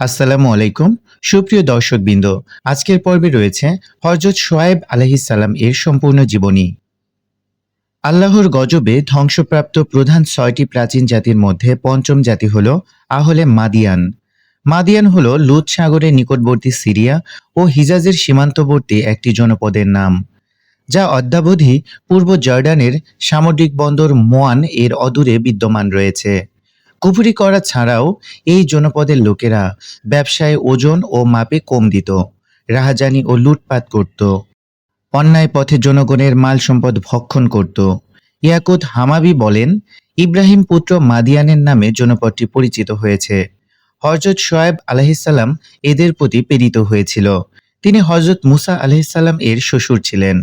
আসসালামু আলাইকুম, সুপ্রিয় দর্শকবৃন্দ। আজকের পর্বে রয়েছে হজরত সোয়েব আলহিসাল্লাম এর সম্পূর্ণ জীবনী। আল্লাহর গজবে ধ্বংসপ্রাপ্ত প্রধান ছয়টি প্রাচীন জাতির মধ্যে পঞ্চম জাতি হল আহলে মাদিয়ান। মাদিয়ান হল লুত সাগরের নিকটবর্তী সিরিয়া ও হিজাজের সীমান্তবর্তী একটি জনপদের নাম, যা অদ্যাবধি পূর্ব জর্ডানের সামুদ্রিক বন্দর মোয়ান এর অদূরে বিদ্যমান রয়েছে। কুফুরি করা ছাড়াও এই জনপদের লোকেরা ব্যবসায় ওজন ও মাপে কম দিত, রাহাজানি ও লুটপাট করত, অন্যায় পথে জনগণের মাল সম্পদ ভক্ষণ করত। ইয়াকুত হামাবি বলেন, ইব্রাহিম পুত্র মাদিয়ানের নামে জনপদটি পরিচিত হয়েছে। হজরত সোয়েব আলহিসাল্লাম এদের প্রতি প্রেরিত হয়েছিল। তিনি হজরত মুসা আলহিসাল্লাম এর শ্বশুর ছিলেন।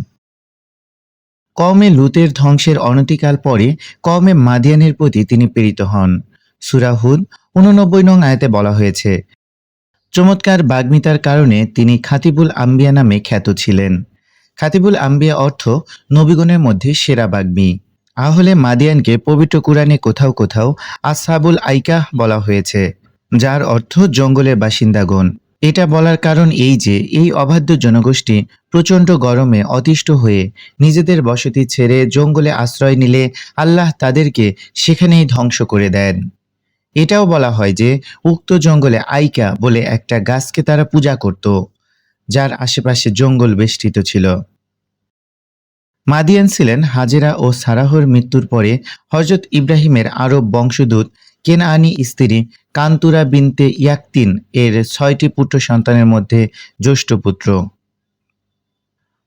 কমে লুতের ধ্বংসের অনতিকাল পরে কমে মাদিয়ানের প্রতি তিনি প্রেরিত হন। সুরাহুদ উননব্বই নং আয়াতে বলা হয়েছে, চমৎকার বাগ্মিতার কারণে তিনি খাতিবুল আম্বিয়া নামে খ্যাত ছিলেন। খাতিবুল আম্বিয়া অর্থ নবীগণের মধ্যে সেরা বাগ্মী। আহলে মাদিয়ানকে পবিত্র কুরআনে কোথাও কোথাও আসহাবুল আইকাহ বলা হয়েছে, যার অর্থ জঙ্গলের বাসিন্দাগণ। এটা বলার কারণ এই যে, এই অবাধ্য জনগোষ্ঠী প্রচণ্ড গরমে অতিষ্ঠ হয়ে নিজেদের বসতি ছেড়ে জঙ্গলে আশ্রয় নিলে আল্লাহ তাদেরকে সেখানেই ধ্বংস করে দেন। এটাও বলা হয় যে, উক্ত জঙ্গলে আইকা বলে একটা গাছকে তারা পূজা করত, যার আশেপাশে জঙ্গল বেষ্টিত ছিল। মাদিয়ান ছিলেন হাজেরা ও সারাহর মৃত্যুর পরে হজরত ইব্রাহিমের আরব বংশদূত কেনআনি স্ত্রী কান্তুরা বিনতে ইয়াকতিন এর ছয়টি পুত্র সন্তানের মধ্যে জ্যৈষ্ঠ পুত্র।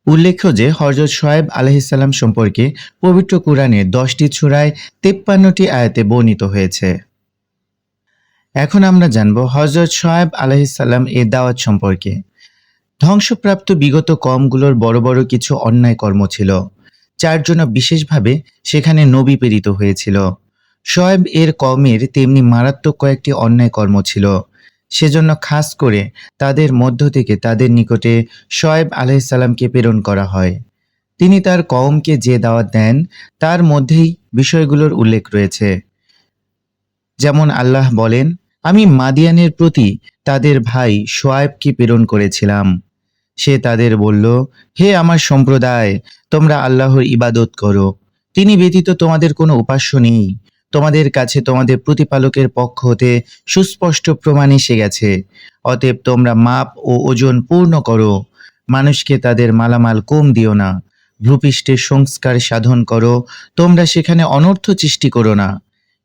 উল্লেখ্য যে হজরত সোয়েব আলহিসাল্লাম সম্পর্কে পবিত্র কোরআনে দশটি ছুরায় তেপ্পান্নটি আয়াতে বর্ণিত হয়েছে। এখন আমরা জানব হজরত সোয়েব আলহিসাল্লাম এর দাওয়াত সম্পর্কে। ধ্বংসপ্রাপ্ত বিগত কমগুলোর বড় বড় কিছু অন্যায় কর্ম ছিল, যার জন্য বিশেষভাবে সেখানে নবী প্রেরিত হয়েছিল। শোয়েব এর কমের তেমনি মারাত্মক কয়েকটি অন্যায় কর্ম ছিল, সেজন্য খাস করে তাদের মধ্য থেকে তাদের নিকটে শোয়েব আলাইসাল্লামকে প্রেরণ করা হয়। তিনি তার কওমকে যে দাওয়াত দেন, তার মধ্যেই বিষয়গুলোর উল্লেখ রয়েছে। যেমন আল্লাহ বলেন আমি মাদিয়ানের প্রতি তাদের ভাই শোয়েবকে প্রেরণ করেছিলাম। সে তাদের বলল, হে আমার সম্প্রদায়, তোমরা আল্লাহর ইবাদত করো। তিনি ব্যতীত তোমাদের কোনো উপাস্য নেই। তোমাদের কাছে তোমাদের প্রতিপালকের পক্ষ হতে সুস্পষ্ট প্রমাণ এসে গেছে। অতএব তোমরা মাপ ও ওজন পূর্ণ করো। মানুষকে তাদের মালামাল কম দিও না। ভূপৃষ্ঠের সংস্কার সাধন করো। তোমরা সেখানে অনর্থ সৃষ্টি করো না।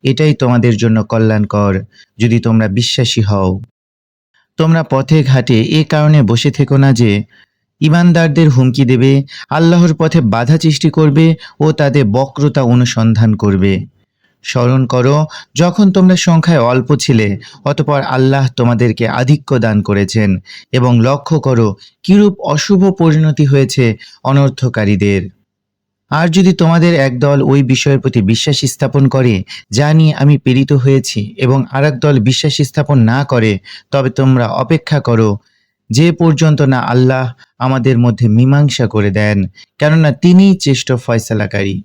এটাই তোমাদের জন্য কল্যাণকর, যদি তোমরা বিশ্বাসী হও। তোমরা পথে ঘাটে এ কারণে বসে থেকো না যে, ইমানদারদের হুমকি দেবে, আল্লাহর পথে বাধা সৃষ্টি করবে ও তাদের বক্রতা অনুসন্ধান করবে। স্মরণ করো, যখন তোমরা সংখ্যায় অল্প ছিলে, অতপর আল্লাহ তোমাদেরকে আধিক্য দান করেছেন এবং লক্ষ্য করো, কিরূপ অশুভ পরিণতি হয়েছে অনর্থকারীদের। আর যদি তোমাদের একদল ওই বিষয়ের প্রতি বিশ্বাস স্থাপন করে, যা নিয়ে আমি প্রেরিত হয়েছি এবং আরেক দল বিশ্বাস স্থাপন না করে, তবে তোমরা অপেক্ষা করো। যে পর্যন্ত না আল্লাহ আমাদের মধ্যে মীমাংসা করে দেন, কেননা তিনিই চেষ্ট ফয়সালাকারী।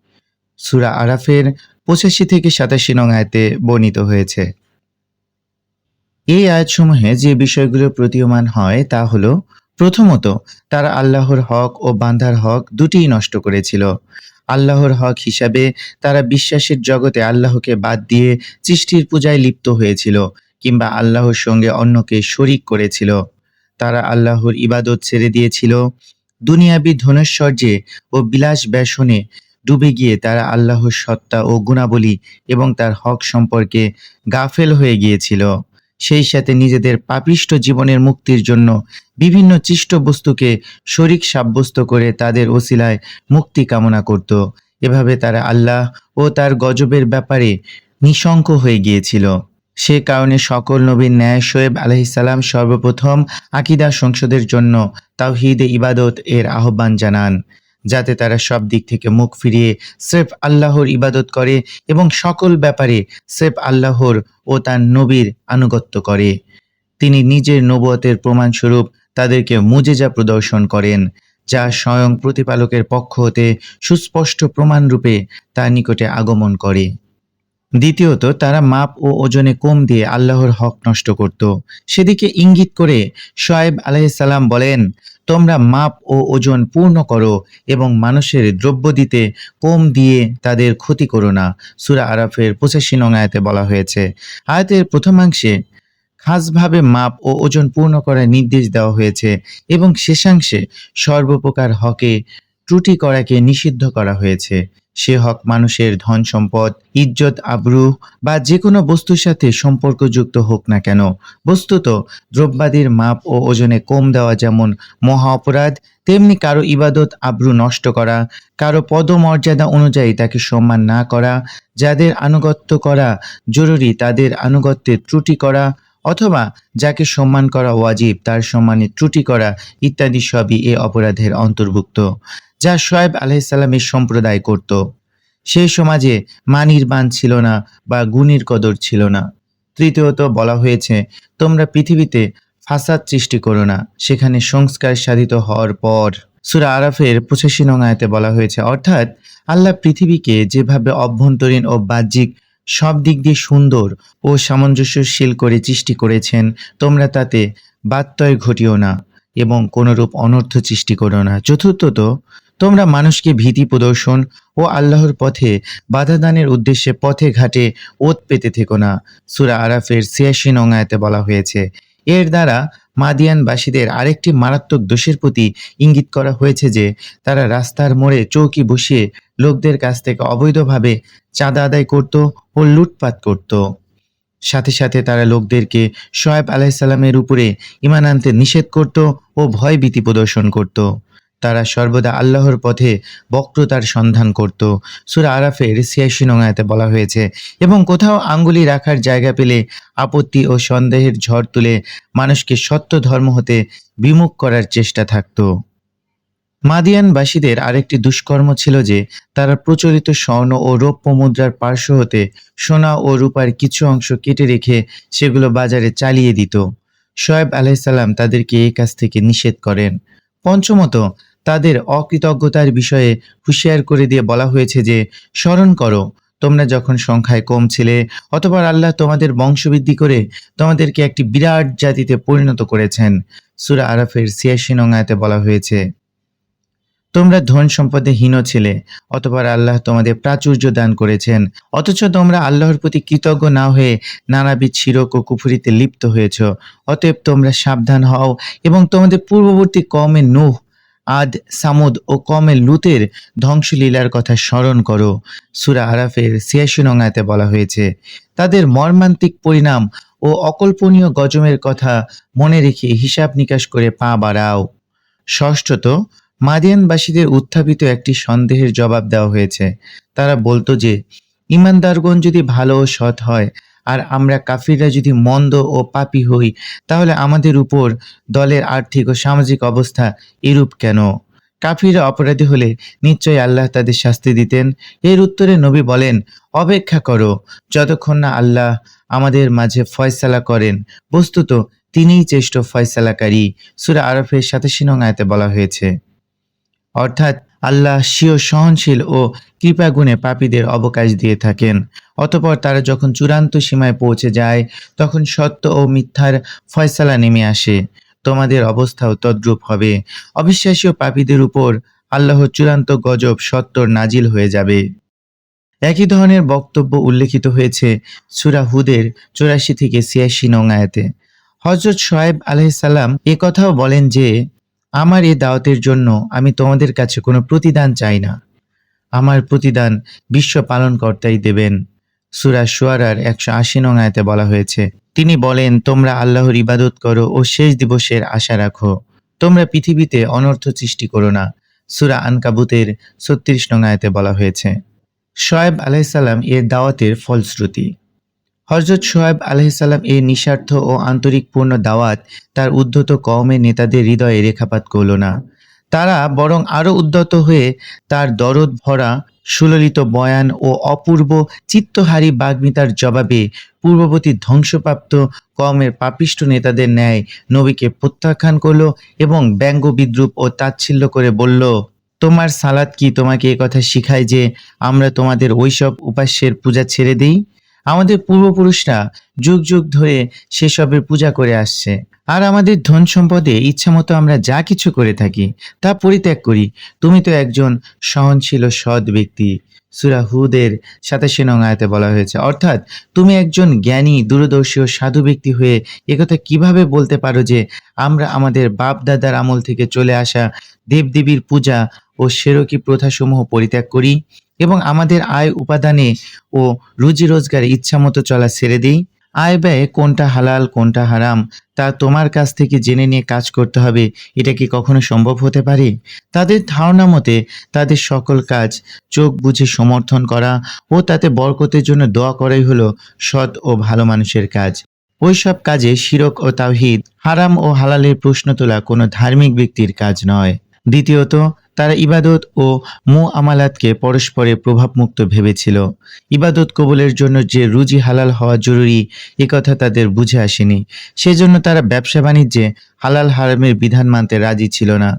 সুরা আরাফের পঁচাশি থেকে সাতাশি নং আয়তে বর্ণিত হয়েছে। এই আয়াতসমূহে যে বিষয়গুলো প্রতীয়মান হয় তা হলো প্রথমত, তারা আল্লাহর হক ও বান্ধার হক দুটিই নষ্ট করেছিল। আল্লাহর হক হিসাবে তারা বিশ্বাসের জগতে আল্লাহকে বাদ দিয়ে সৃষ্টির পূজায় লিপ্ত হয়েছিল কিংবা আল্লাহর সঙ্গে অন্যকে শরিক করেছিল। তারা আল্লাহর ইবাদত ছেড়ে দিয়েছিল। দুনিয়াবি ধনৈশ্বর্যে ও বিলাস ব্যসনে ডুবে গিয়ে তারা আল্লাহর সত্তা ও গুণাবলী এবং তার হক সম্পর্কে গাফেল হয়ে গিয়েছিল। সেই সাথে নিজেদের পাপিষ্ট জীবনের মুক্তির জন্য বিভিন্ন চিষ্ট বস্তুকে শরিক সাব্যস্ত করে তাদের ওসিলায় মুক্তি কামনা করত। এভাবে তারা আল্লাহ ও তার গজবের ব্যাপারে নিঃশঙ্ক হয়ে গিয়েছিল। সে কারণে সকল নবীর ন্যায় শোয়েব আলহিসাল্লাম সর্বপ্রথম আকিদা সংসদের জন্য তাওহিদে ইবাদত এর আহ্বান জানান। যাতে তারা সব দিক থেকে মুখ ফিরিয়ে স্রেফ আল্লাহর ইবাদত করে এবং সকল ব্যাপারে স্রেফ আল্লাহর ও তার নবীর আনুগত্য করে। তিনি নিজের নবতের প্রমাণস্বরূপ তাদেরকে মুজেজা প্রদর্শন করেন, যা স্বয়ং প্রতিপালকের পক্ষ হতে সুস্পষ্ট প্রমাণরূপে তার নিকটে আগমন করে। দ্বিতীয়ত, তারা মাপ ও ওজনে কম দিয়ে আল্লাহর হক নষ্ট করত। সেদিকে ইঙ্গিত করে শোয়েব আলাইসাল্লাম বলেন, তোমরা মাপ ও ওজন পূর্ণ করো এবং মানুষের দ্রব্য দিতে কম দিয়ে তাদের ক্ষতি করো না। সুরা আরাফের পঁচাশি নং আয়াতে বলা হয়েছে। আয়াতের প্রথমাংশে খাসভাবে মাপ ও ওজন পূর্ণ করার নির্দেশ দেওয়া হয়েছে এবং শেষাংশে সর্বপ্রকার হকে ত্রুটি করাকে নিষিদ্ধ করা হয়েছে। সে হক মানুষের ধন সম্পদ, ইজ্জত, আবরু বা যে কোনো বস্তুর সাথে সম্পর্কযুক্ত হোক না কেন। বস্তুত দ্রব্যাদির মাপ ও ওজনে কম দেওয়া যেমন মহা অপরাধ, তেমনি কারও ইবাদত, আবরু নষ্ট করা, কারও পদমর্যাদা অনুযায়ী তাকে সম্মান না করা, যাদের আনুগত্য করা জরুরি তাদের আনুগত্যে ত্রুটি করা, অথবা যাকে সম্মান করা ওয়াজিব তার সম্মানে ত্রুটি করা ইত্যাদি সবই এ অপরাধের অন্তর্ভুক্ত। যা শোয়েব আলাইসাল্লামের সম্প্রদায় করত। সেই সমাজে মানির বান ছিল না বা গুণীর কদর ছিল না। তৃতীয়ত বলা হয়েছে, তোমরা পৃথিবীতে ফাসাদ সৃষ্টি করো না, সেখানে সংস্কার সাধিত হওয়ার পর। সুরা আরাফের পঁচাশি নং আয়াতে বলা হয়েছে, অর্থাৎ আল্লাহ পৃথিবীকে যেভাবে অভ্যন্তরীণ ও বাহ্যিক সব দিক দিয়ে সুন্দর ও সামঞ্জস্যশীল করে সৃষ্টি করেছেন, তোমরা তাতে বাত্যয় ঘটিও না এবং কোনরূপ অনর্থ সৃষ্টি করো না। চতুর্থত তোমরা মানুষকে ভীতি প্রদর্শন ও আল্লাহর পথে বাধা দানের উদ্দেশ্যে পথে ঘাটে ওত পেতে থেকো না। সুরা আরাফের ছিয়াশি নঙ্গায়তে বলা হয়েছে, এর দ্বারা মাদিয়ানবাসীদের আরেকটি মারাত্মক দোষের প্রতি ইঙ্গিত করা হয়েছে যে, তারা রাস্তার মোড়ে চৌকি বসিয়ে লোকদের কাছ থেকে অবৈধভাবে চাঁদা আদায় করত ও লুটপাট করত। সাথে সাথে তারা লোকদেরকে শোয়েব আলাইসাল্লামের উপরে ইমান আনতে নিষেধ করত ও ভয় ভীতি প্রদর্শন করত। তারা সর্বদা আল্লাহর পথে বক্রতার সন্ধান করত। সুরা আরাফের ছিয়াশি নঙায়াতে বলা হয়েছে, এবং কোথাও আঙ্গুলি রাখার জায়গা পেলে আপত্তি ও সন্দেহের ঝড় তুলে মানুষকে সত্য ধর্ম হতে বিমুখ করার চেষ্টা থাকত। মাদিয়ানবাসীদের আরেকটি দুষ্কর্ম ছিল যে, তারা প্রচলিত স্বর্ণ ও রৌপ্য মুদ্রার পার্শ্ব হতে সোনা ও রূপার কিছু অংশ কেটে রেখে সেগুলো বাজারে চালিয়ে দিত। শোয়েব আলাইসাল্লাম তাদেরকে এই কাজ থেকে নিষেধ করেন। পঞ্চমত তাদের অকৃতজ্ঞতার বিষয়ে হুঁশিয়ার করে দিয়ে বলা হয়েছে যে, স্মরণ করো, তোমরা যখন সংখ্যায় কম ছিলে, অথবা আল্লাহ তোমাদের বংশবৃদ্ধি করে তোমাদেরকে একটি বিরাট জাতিতে পরিণত করেছেন। সুরা আরাফের ছিয়াশি নঙ্গায়তে বলা হয়েছে, তোমরা ধন সম্পদে হীন ছিলে অতপর আল্লাহ তোমাদের প্রাচুর্য দান করেছেন, অথচ তোমরা আল্লাহর প্রতি কৃতজ্ঞ না হয়ে নানাবিধ শিরক ও কুফুরিতে লিপ্ত হয়েছ। অতএব তোমরা সাবধান হও এবং তোমাদের পূর্ববর্তী কমে নূহ আদ, সামুদ ও কমে লুতের ধ্বংসলীলার কথা স্মরণ করো। সুরা আরাফের ছিয়াশি নঙ্গায়তে বলা হয়েছে, তাদের মর্মান্তিক পরিণাম ও অকল্পনীয় গজমের কথা মনে রেখে হিসাব নিকাশ করে পা বাড়াও। ষষ্ঠত, মাদিয়ানবাসীদের উত্থাপিত একটি সন্দেহের জবাব দেওয়া হয়েছে। তারা বলতো যে, ইমানদারগণ যদি ভালো ও সৎ হয় আর আমরা কাফিররা যদি মন্দ ও পাপী হই, তাহলে আমাদের উপর দলের আর্থিক ও সামাজিক অবস্থা এরূপ কেন? কাফিররা অপরাধী হলে নিশ্চয়ই আল্লাহ তাদের শাস্তি দিতেন। এর উত্তরে নবী বলেন, অপেক্ষা করো, যতক্ষণ না আল্লাহ আমাদের মাঝে ফয়সালা করেন। বস্তুত তিনিই চেষ্ট ফয়সালাকারী। সুরা আরফের সাতাশি নং আয়াতে বলা হয়েছে। অর্থাৎ আল্লাহ স্বীয় সহনশীল ও কৃপাগুণে পাপীদের অবকাশ দিয়ে থাকেন। অতপর তারা যখন চূড়ান্ত সীমায় পৌঁছে যায়, তখন সত্য ও মিথ্যার ফয়সালা নেমে আসে। তোমাদের অবস্থাও তদ্রূপ হবে। অবিশ্বাসী ও পাপীদের উপর আল্লাহর চূড়ান্ত গজব সত্তর নাজিল হয়ে যাবে। একই ধরনের বক্তব্য উল্লেখিত হয়েছে সুরা হুদের চৌরাশি থেকে ছিয়াশি নং হজরত সোয়েব আলহিসাল্লাম কথাও বলেন যে আমার এই দাওয়াতের জন্য আমি তোমাদের কাছে কোনো প্রতিদান চাই না। আমার প্রতিদান বিশ্ব পালনকর্তাই দেবেন। সুরা সুয়ারার একশো আশি নং আয়াতে বলা হয়েছে, তিনি বলেন, তোমরা আল্লাহর ইবাদত করো ও শেষ দিবসের আশা রাখো। তোমরা পৃথিবীতে অনর্থ সৃষ্টি করো না। সুরা আনকাবুতের ছত্রিশ নং আয়াতে বলা হয়েছে। শোয়েব আলাইসাল্লাম এর দাওয়াতের ফলশ্রুতি। হজরত সোহেব আলহিসাল্লাম এই নিঃস্বার্থ ও আন্তরিকপূর্ণ দাওয়াত তার উদ্ধত কওমের নেতাদের হৃদয়ে রেখাপাত করল না। তারা বরং আরও উদ্যত হয়ে তার দরদ ভরা, সুললিত বয়ান ও অপূর্ব চিত্তহারী বাগ্মিতার জবাবে পূর্ববর্তী ধ্বংসপ্রাপ্ত কমের পাপিষ্ট নেতাদের ন্যায় নবীকে প্রত্যাখ্যান করল এবং ব্যঙ্গ বিদ্রুপ ও তাচ্ছিল্য করে বলল, তোমার সালাদ কি তোমাকে কথা শিখায় যে আমরা তোমাদের ওইসব উপাস্যের পূজা ছেড়ে দিই? আমাদের পূর্বপুরুষরা যুগ যুগ ধরে সেসবের পূজা করে আসছে। আর আমাদের ধন সম্পদে ইচ্ছামতো আমরা যা কিছু করে থাকি, তা পরিত্যাগ করি। তুমি তো একজন সহনশীল সৎ ব্যক্তি। সুরা হুদের সাতাশি নং বলা হয়েছে, অর্থাৎ তুমি একজন জ্ঞানী, দূরদর্শী ও সাধু ব্যক্তি হয়ে একথা কীভাবে বলতে পারো যে আমরা আমাদের বাপ দাদার আমল থেকে চলে আসা দেবদেবীর পূজা ও সেরকি প্রথাসমূহ পরিত্যাগ করি? এবং আমাদের আয় উপাদানে ও রুজি রোজগারে ইচ্ছামতো চলা ছেড়ে দিই। আয় ব্যয় কোনটা হালাল, কোনটা হারাম, তা তোমার কাছ থেকে জেনে নিয়ে কাজ করতে হবে, এটা কি কখনো সম্ভব হতে পারে? তাদের ধারণা মতে তাদের সকল কাজ চোখ বুঝে সমর্থন করা ও তাতে বরকতের জন্য দোয়া করাই হলো সৎ ও ভালো মানুষের কাজ। ওইসব কাজে শিরক ও তাওহিদ, হারাম ও হালালের প্রশ্ন তোলা কোনো ধার্মিক ব্যক্তির কাজ নয়। দ্বিতীয়ত, তারা ইবাদত ও মু আমালাতকে পরস্পরে প্রভাবমুক্ত ভেবেছিল। ইবাদত কবুলের জন্য যে রুজি হালাল হওয়া জরুরি একথা তাদের বুঝে আসেনি। সেজন্য তারা ব্যবসা বাণিজ্যে হালাল হারামের বিধান মানতে রাজি ছিল না।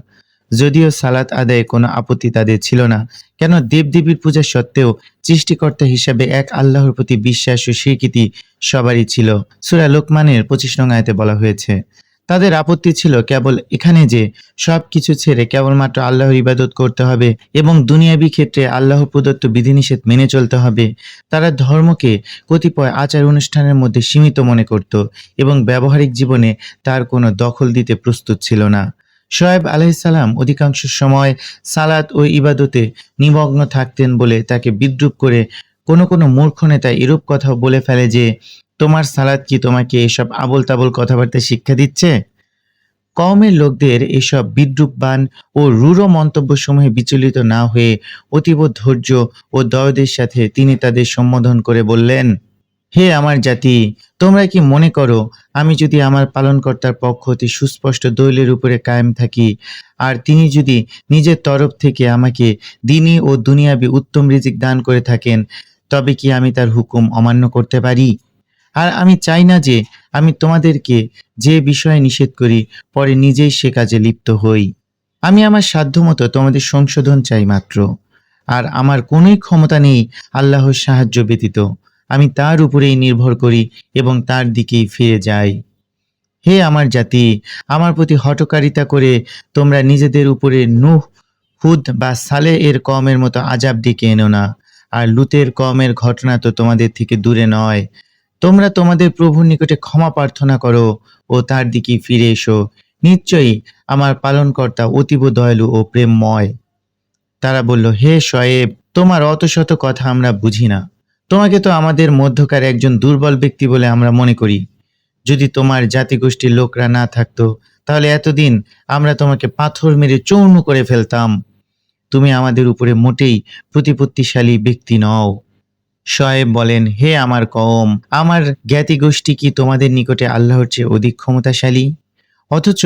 যদিও সালাত আদায়ে কোনো আপত্তি তাদের ছিল না, কেন দেবদেবীর পূজা সত্ত্বেও সৃষ্টিকর্তা হিসাবে এক আল্লাহর প্রতি বিশ্বাস ও স্বীকৃতি সবারই ছিল। সুরা লোকমানের পঁচিশ নং আয়তে বলা হয়েছে তাদের আপত্তি ছিল কেবল এখানে যে সব কিছু ছেড়ে কেবলমাত্র আল্লাহর ইবাদত করতে হবে এবং দুনিয়াবি ক্ষেত্রে আল্লাহ প্রদত্ত বিধিনিষেধ মেনে চলতে হবে। তারা ধর্মকে কতিপয় আচার অনুষ্ঠানের মধ্যে সীমিত মনে করত এবং ব্যবহারিক জীবনে তার কোনো দখল দিতে প্রস্তুত ছিল না। শোয়েব আলাইসাল্লাম অধিকাংশ সময় সালাত ও ইবাদতে নিমগ্ন থাকতেন বলে তাকে বিদ্রুপ করে কোনো কোনো মূর্খ নেতা এরূপ কথা বলে ফেলে যে তোমার সালাদ কি তোমাকে এসব আবল তাবল কথাবার্তা শিক্ষা দিচ্ছে? কওমের লোকদের এসব বিদ্রুপবান ও রূঢ় মন্তব্যসমূহে বিচলিত না হয়ে অতীব ধৈর্য ও দয়দের সাথে তিনি তাদের সম্বোধন করে বললেন, হে আমার জাতি, তোমরা কি মনে করো, আমি যদি আমার পালনকর্তার পক্ষ হতে সুস্পষ্ট দৈলের উপরে কায়েম থাকি, আর তিনি যদি নিজের তরফ থেকে আমাকে দিনী ও দুনিয়াবি উত্তম রিজিক দান করে থাকেন, তবে কি আমি তার হুকুম অমান্য করতে পারি? আর আমি চাই না যে আমি তোমাদেরকে যে বিষয়ে নিষেধ করি, পরে নিজেই সে কাজে লিপ্ত হই। আমি আমার সাধ্যমতো তোমাদের সংশোধন চাই মাত্র। আর আমার কোনোই ক্ষমতা নেই আল্লাহর সাহায্য ব্যতীত। আমি তার উপরেই নির্ভর করি এবং তার দিকেই ফিরে যাই। হে আমার জাতি, আমার প্রতি হটকারিতা করে তোমরা নিজেদের উপরে নুহ, হুদ বা সালে এর কমের মতো আজাব ডেকে এনো না। আর লুতের কমের ঘটনা তো তোমাদের থেকে দূরে নয়। তোমরা তোমাদের প্রভুর নিকটে ক্ষমা প্রার্থনা করো ও তার দিকে ফিরে এসো। নিশ্চয়ই আমার পালনকর্তা অতীব দয়ালু ও প্রেমময়। তারা বলল, হে শয়েব তোমার অত শত কথা আমরা বুঝি না। তোমাকে তো আমাদের মধ্যকার একজন দুর্বল ব্যক্তি বলে আমরা মনে করি। যদি তোমার জাতিগোষ্ঠীর লোকরা না থাকতো, তাহলে এতদিন আমরা তোমাকে পাথর মেরে চূর্ণ করে ফেলতাম। তুমি আমাদের উপরে মোটেই প্রতিপত্তিশালী ব্যক্তি নও। শয়েব বলেন, হে আমার কওম, আমার জ্ঞাতি গোষ্ঠী কি তোমাদের নিকটে আল্লাহর চেয়ে অধিক ক্ষমতাশালী? অথচ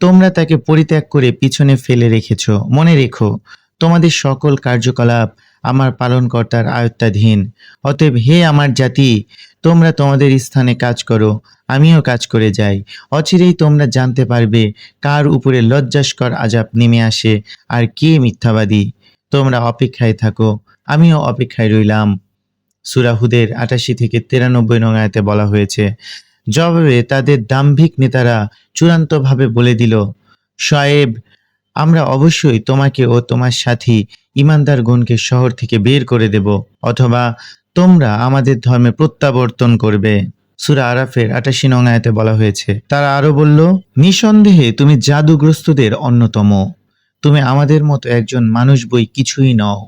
তোমরা তাকে পরিত্যাগ করে পিছনে ফেলে রেখেছ। মনে রেখো, তোমাদের সকল কার্যকলাপ আমার পালনকর্তার আয়ত্তাধীন। অতএব হে আমার জাতি, তোমরা তোমাদের স্থানে কাজ করো, আমিও কাজ করে যাই। অচিরেই তোমরা জানতে পারবে কার উপরে লজ্জাস্কর আজাব নেমে আসে আর কে মিথ্যাবাদী। তোমরা অপেক্ষায় থাকো, আমিও অপেক্ষায় রইলাম। সুরাহুদের আটাশি থেকে তিরানব্বই নং আয়াতে বলা হয়েছে, জবাবে তাদের দাম্ভিক নেতারা চূড়ান্তভাবে বলে দিল শয়েব আমরা অবশ্যই তোমাকে ও তোমার সাথী ইমানদারগণকে শহর থেকে বের করে দেব, অথবা তোমরা আমাদের ধর্মে প্রত্যাবর্তন করবে। সুরা আরাফের আটাশি নং বলা হয়েছে, তারা আরও বলল, নিঃসন্দেহে তুমি জাদুগ্রস্তদের অন্যতম। তুমি আমাদের মতো একজন মানুষ বই কিছুই নও।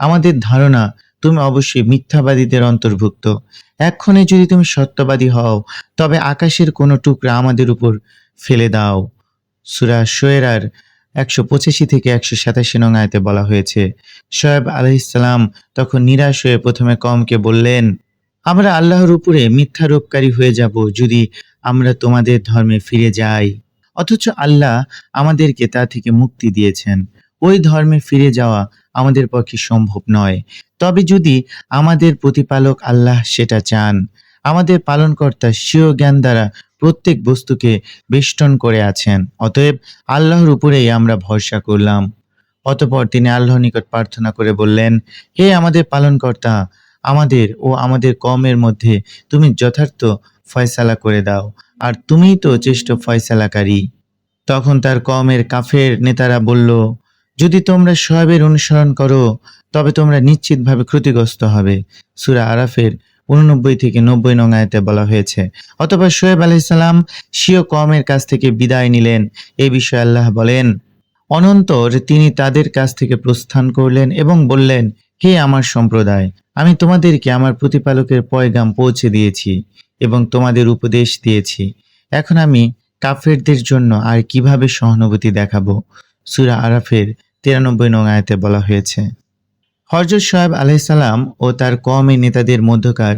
আমাদের ধারণা তুমি অবশ্যই মিথ্যাবাদীদের অন্তর্ভুক্ত। এক্ষণে যদি তুমি সত্যবাদী হও, তবে আকাশের কোনো টুকরা আমাদের উপর ফেলে দাও। সুরা শোয়েরার একশো পঁচাশি থেকে একশো সাতাশি নং আয়তে বলা হয়েছে, শোয়েব আলহিসাম তখন নিরাশ হয়ে প্রথমে কমকে বললেন, আমরা আল্লাহর উপরে মিথ্যারোপকারী হয়ে যাব যদি আমরা তোমাদের ধর্মে ফিরে যাই। অথচ আল্লাহ আমাদেরকে তা থেকে মুক্তি দিয়েছেন। ওই ধর্মে ফিরে যাওয়া আমাদের পক্ষে সম্ভব নয়। তবে যদি আমাদের প্রতিপালক আল্লাহ সেটা চান, আমাদের পালনকর্তা স্বীয় জ্ঞান দ্বারা প্রত্যেক বস্তুকে বেষ্টন করে আছেন, অতএব আল্লাহর উপরেই আমরা ভরসা করলাম। অতপর তিনি আল্লাহ নিকট প্রার্থনা করে বললেন, হে আমাদের পালনকর্তা, আমাদের ও আমাদের কমের মধ্যে তুমি যথার্থ ফয়সালা করে দাও, আর তুমিই তো চেষ্ট ফয়সালাকারী। তখন তার কমের কাফের নেতারা বলল যদি তোমরা সোয়াবের অনুসরণ করো, তবে তোমরা নিশ্চিতভাবে ক্ষতিগ্রস্ত হবে। সুরা আরাফের উননব্বই থেকে নব্বই নং আয়াতে বলা হয়েছে অথবা শোয়েব আলাইসাল্লাম স্বীয় কমের কাছ থেকে বিদায় নিলেন। এ বিষয়ে আল্লাহ বলেন, অনন্তর তিনি তাদের কাছ থেকে প্রস্থান করলেন এবং বললেন, হে আমার সম্প্রদায়, আমি তোমাদেরকে আমার প্রতিপালকের পয়গাম পৌঁছে দিয়েছি এবং তোমাদের উপদেশ দিয়েছি। এখন আমি কাফেরদের জন্য আর কীভাবে সহানুভূতি দেখাবো? সুরা আরাফের তিরানব্বই নং আয়তে বলা হয়েছে হরজত সোহেব আলাইসাল্লাম ও তার কমে নেতাদের মধ্যকার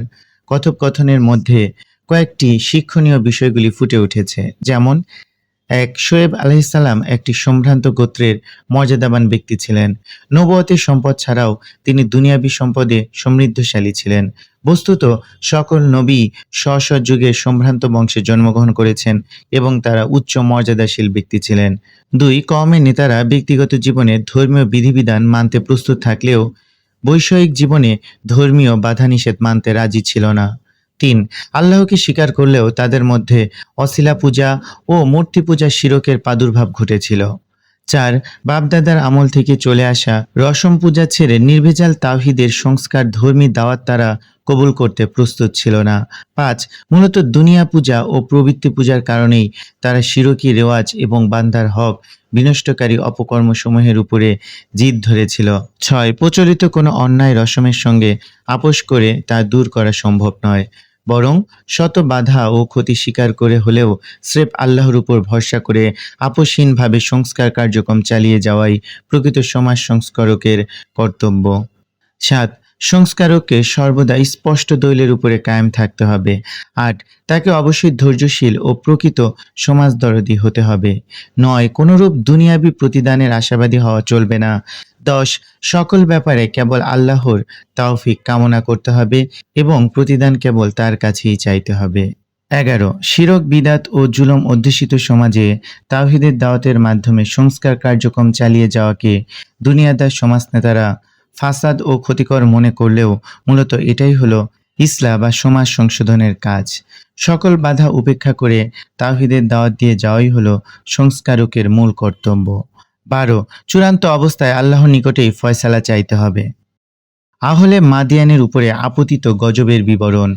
কথোপকথনের মধ্যে কয়েকটি শিক্ষণীয় বিষয়গুলি ফুটে উঠেছে, যেমন এক শোয়েব আলাইসাল্লাম একটি সম্ভ্রান্ত গোত্রের মর্যাদাবান ব্যক্তি ছিলেন। নবতের সম্পদ ছাড়াও তিনি দুনিয়াবী সম্পদে সমৃদ্ধশালী ছিলেন। বস্তুত সকল নবী স্ব যুগে সম্ভ্রান্ত বংশে জন্মগ্রহণ করেছেন এবং তারা উচ্চ মর্যাদাশীল ব্যক্তি ছিলেন। দুই, কওমের নেতারা ব্যক্তিগত জীবনে ধর্মীয় বিধিবিধান মানতে প্রস্তুত থাকলেও বৈষয়িক জীবনে ধর্মীয় বাধানিষেধ মানতে রাজি ছিল না। তিন, আল্লাহকে স্বীকার করলেও তাদের মধ্যে অশিলা পূজা ও মূর্তি পূজা শিরকের প্রাদুর্ভাব ঘটেছিল। চার, বাপদাদার আমল থেকে চলে আসা রসম পূজা ছেড়ে নির্ভেজাল তাহিদের সংস্কার ধর্মী দাওয়াত তারা কবুল করতে প্রস্তুত ছিল না। পাঁচ, মূলত দুনিয়া পূজা ও প্রবৃত্তি পূজার কারণেই তারা শিরকি রেওয়াজ এবং বান্দার হক বিনষ্টকারী অপকর্মসমূহের উপরে জিদ ধরেছিল। ছয়, প্রচলিত কোনো অন্যায় রসমের সঙ্গে আপোষ করে তা দূর করা সম্ভব নয়। বরং শত বাধা ও ক্ষতি স্বীকার করে হলেও স্রেফ আল্লাহর উপর ভরসা করে আপোষহীনভাবে সংস্কার কার্যক্রম চালিয়ে যাওয়াই প্রকৃত সমাজ সংস্কারকের কর্তব্য। সাত, সংস্কারককে সর্বদা স্পষ্ট দৈলের উপরে কায়েম থাকতে হবে। আট, তাকে অবশ্যই ধৈর্যশীল ও প্রকৃত সমাজদরদি হতে হবে। নয়, কোনরূপ দুনিয়াবি প্রতিদানের আশাবাদী হওয়া চলবে না। দশ, সকল ব্যাপারে কেবল আল্লাহর তাওফিক কামনা করতে হবে এবং প্রতিদান কেবল তার কাছেই চাইতে হবে। এগারো, শিরক, বিদাত ও জুলম অধ্যুষিত সমাজে তাওহিদের দাওয়াতের মাধ্যমে সংস্কার কার্যক্রম চালিয়ে যাওয়াকে দুনিয়াদার সমাজনেতারা ফাসাদ ও ক্ষতিকর মনে করলেও মূলত এটাই হলো ইসলা বা সমাজ সংশোধনের কাজ। সকল বাধা উপেক্ষা করে তাওহিদের দাওয়াত দিয়ে যাওয়াই হলো সংস্কারকের মূল কর্তব্য। বারো চূড়ান্ত অবস্থায় আল্লাহর নিকটেই ফয়সালা চাইতে হবে। আহলে মাদিয়ানের উপরে আপতিত গজবের বিবরণ।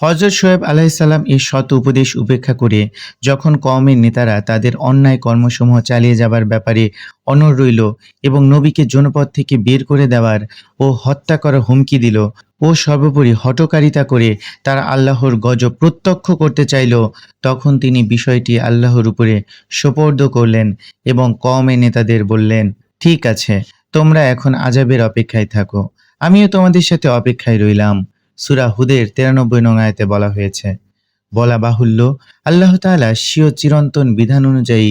হজরত শোয়েব আলাইসাল্লাম এই শত উপদেশ উপেক্ষা করে যখন কওমের নেতারা তাদের অন্যায় কর্মসমূহ চালিয়ে যাবার ব্যাপারে অনড় রইল এবং নবীকে জনপদ থেকে বের করে দেওয়ার ও হত্যা করার হুমকি দিল, ও সর্বোপরি হটকারিতা করে তারা আল্লাহর গজব প্রত্যক্ষ করতে চাইল, তখন তিনি বিষয়টি আল্লাহর উপরে সোপর্দ করলেন এবং কওমের নেতাদের বললেন, ঠিক আছে, তোমরা এখন আজাবের অপেক্ষায় থাকো, আমিও তোমাদের সাথে অপেক্ষায় রইলাম। সুরা হুদের তিরানব্বই নং আয়াতে বলা হয়েছে, বলা বাহুল্য, আল্লাহ তাআলা স্বীয় চিরন্তন বিধান অনুযায়ী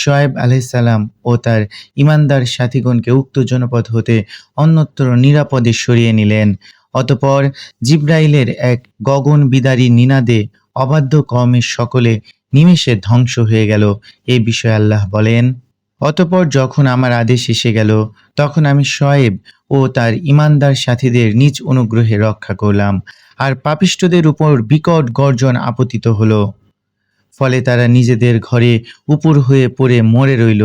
শোয়েব আলাইসাল্লাম ও তার ইমানদার সাথীগণকে উক্ত জনপদ হতে অন্যত্র নিরাপদে সরিয়ে নিলেন। অতপর জিব্রাইলের এক গগন বিদারী নিনাদে অবাধ্য কমের সকলে নিমেষে ধ্বংস হয়ে গেল। এই বিষয়ে আল্লাহ বলেন অতপর যখন আমার আদেশ এসে গেল, তখন আমি শোয়েব ও তার ইমানদার সাথীদের নিজ অনুগ্রহে রক্ষা করলাম আর পাপিষ্ঠদের উপর বিকট গর্জন আপতিত হলো। ফলে তারা নিজেদের ঘরে উপুর হয়ে পড়ে মরে রইল।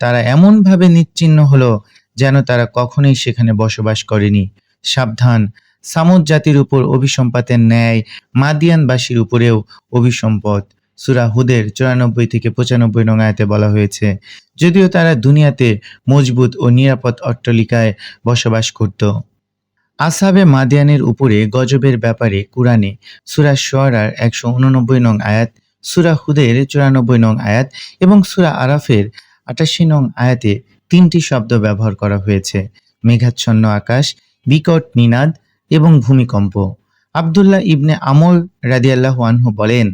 তারা এমনভাবে নিশ্চিহ্ন হলো যেন তারা কখনোই সেখানে বসবাস করেনি। সাবধান, সামুদ জাতির উপর অভিসম্পাতের ন্যায় মাদিয়ানবাসীর উপরেও অভিসম্পদ। সুরা হুদের চুরানব্বই থেকে পঁচানব্বই নং আয়াতে বলা হয়েছে, যদিও তারা দুনিয়াতে মজবুত ও নিরাপদ অট্টালিকায় বসবাস করত। আসাবে মাদিয়ানের উপরে গজবের ব্যাপারে কুরআনে সুরা শোয়ারার একশো উননব্বই নং আয়াত, সুরা হুদের চুরানব্বই নং আয়াত এবং সুরা আরাফের আটাশি নং আয়াতে তিনটি শব্দ ব্যবহার করা হয়েছে, মেঘাচ্ছন্ন আকাশ, বিকট নিনাদ এবং ভূমিকম্প। আবদুল্লাহ ইবনে আমর রাদিয়াল্লাহু আনহু বলেন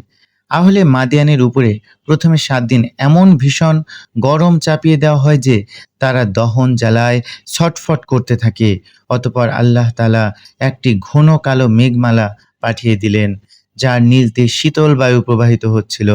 আহলে মাদিয়ানের উপরে প্রথমে সাত দিন এমন ভীষণ গরম চাপিয়ে দেওয়া হয় যে তারা দহন জ্বালায়, ছটফট করতে থাকে। অতপর আল্লাহ তালা একটি ঘন কালো মেঘমালা পাঠিয়ে দিলেন, যার নীলতে শীতল বায়ু প্রবাহিত হচ্ছিল।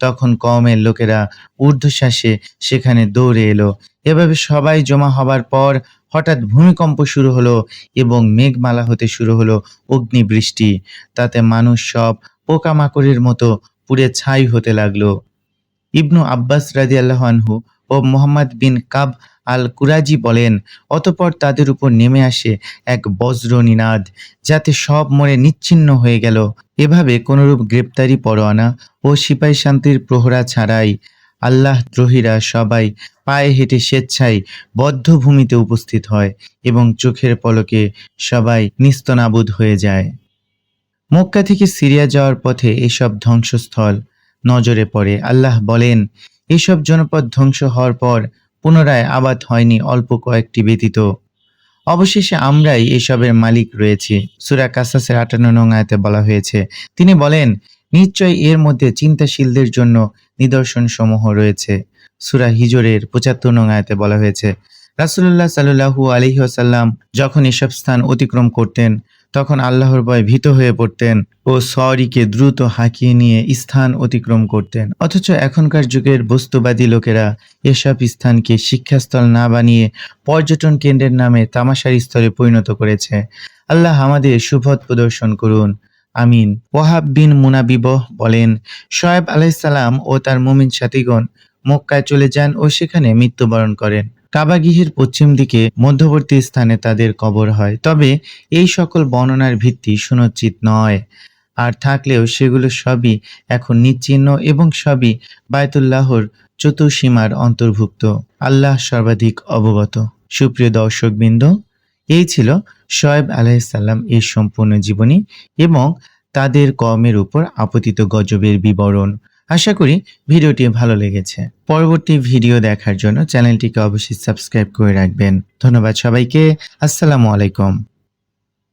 তখন কমের লোকেরা ঊর্ধ্বশ্বাসে সেখানে দৌড়ে এলো। এভাবে সবাই জমা হবার পর হঠাৎ ভূমিকম্প শুরু হলো এবং মেঘমালা হতে শুরু হলো অগ্নিবৃষ্টি। তাতে মানুষ সব পোকামাকড়ের মতো পুড়ে ছাই হতে লাগল। ইবনু আব্বাস রাদিয়াল্লাহু আনহু ও মোহাম্মদ বিন কাব আল কুরাজি বলেন, অতপর তাদের উপর নেমে আসে এক বজ্র নিনাদ, যাতে সব মরে নিচ্ছিন্ন হয়ে গেল। এভাবে কোনরূপ গ্রেপ্তারি পরোয়ানা ও সিপাই শান্তির প্রহরা ছাড়াই আল্লাহ দ্রোহীরা সবাই পায়ে হেঁটে স্বেচ্ছায় বদ্ধভূমিতে উপস্থিত হয় এবং চোখের পলকে সবাই নিস্তনাবুদ হয়ে যায়। মক্কা থেকে সিরিয়া যাওয়ার পথে এসব ধ্বংসস্থল। নজরে পড়ে, আল্লাহ বলেন, এসব জনপদ ধ্বংস হওয়ার পর পুনরায় আবাদ হয়নি অল্প কয়েকটি ব্যতীত। অবশেষে আমরাই এসবের মালিক রয়েছি। সুরা কাসাসের আটান্ন নং আয়াতে বলা হয়েছে, তিনি বলেন, নিশ্চয় এর মধ্যে চিন্তাশীলদের জন্য নিদর্শন সমূহ রয়েছে। সুরা হিজরের পঁচাত্তর নং আয়াতে বলা হয়েছে রাসুল্লাহ সাল্লু আলহিহাসাল্লাম যখন এসব স্থান অতিক্রম করতেন তখন আল্লাহর ভয় ভীত হয়ে পড়তেন ও সরিকে দ্রুত হাঁকিয়ে নিয়ে স্থান অতিক্রম করতেন। অথচ এখনকার যুগের বস্তুবাদী লোকেরা এসব স্থানকে শিক্ষাস্থল না বানিয়ে পর্যটন কেন্দ্রের নামে তামাশার স্তরে পরিণত করেছে। আল্লাহ আমাদের সুপথ প্রদর্শন করুন। আমিন। ওয়াহাব বিন মুনাবিবহ বলেন, শোয়েব আলাইসাল্লাম ও তার মুমিন সাথীগণ মক্কায় চলে যান ও সেখানে মৃত্যুবরণ করেন। কাবাগৃহের পশ্চিম দিকে মধ্যবর্তী স্থানে তাদের কবর হয়। তবে এই সকল বর্ণনার ভিত্তি সুনিশ্চিত নয়। আর থাকলেও সেগুলো সবই এখন নিচ্ছিন্ন এবং সবই বায়তুল্লাহর চতুর্সীমার অন্তর্ভুক্ত, আল্লাহ সর্বাধিক অবগত। সুপ্রিয় দর্শকবৃন্দ, এই ছিল শোয়েব আলাইসাল্লাম এর সম্পূর্ণ জীবনী এবং তাদের কর্মের উপর আপতিত গজবের বিবরণ। আশা করি ভিডিওটি ভালো লেগেছে। পরবর্তী ভিডিও দেখার জন্য চ্যানেলটিকে অবশ্যই সাবস্ক্রাইব করে রাখবেন। ধন্যবাদ সবাইকে। আসসালামু আলাইকুম।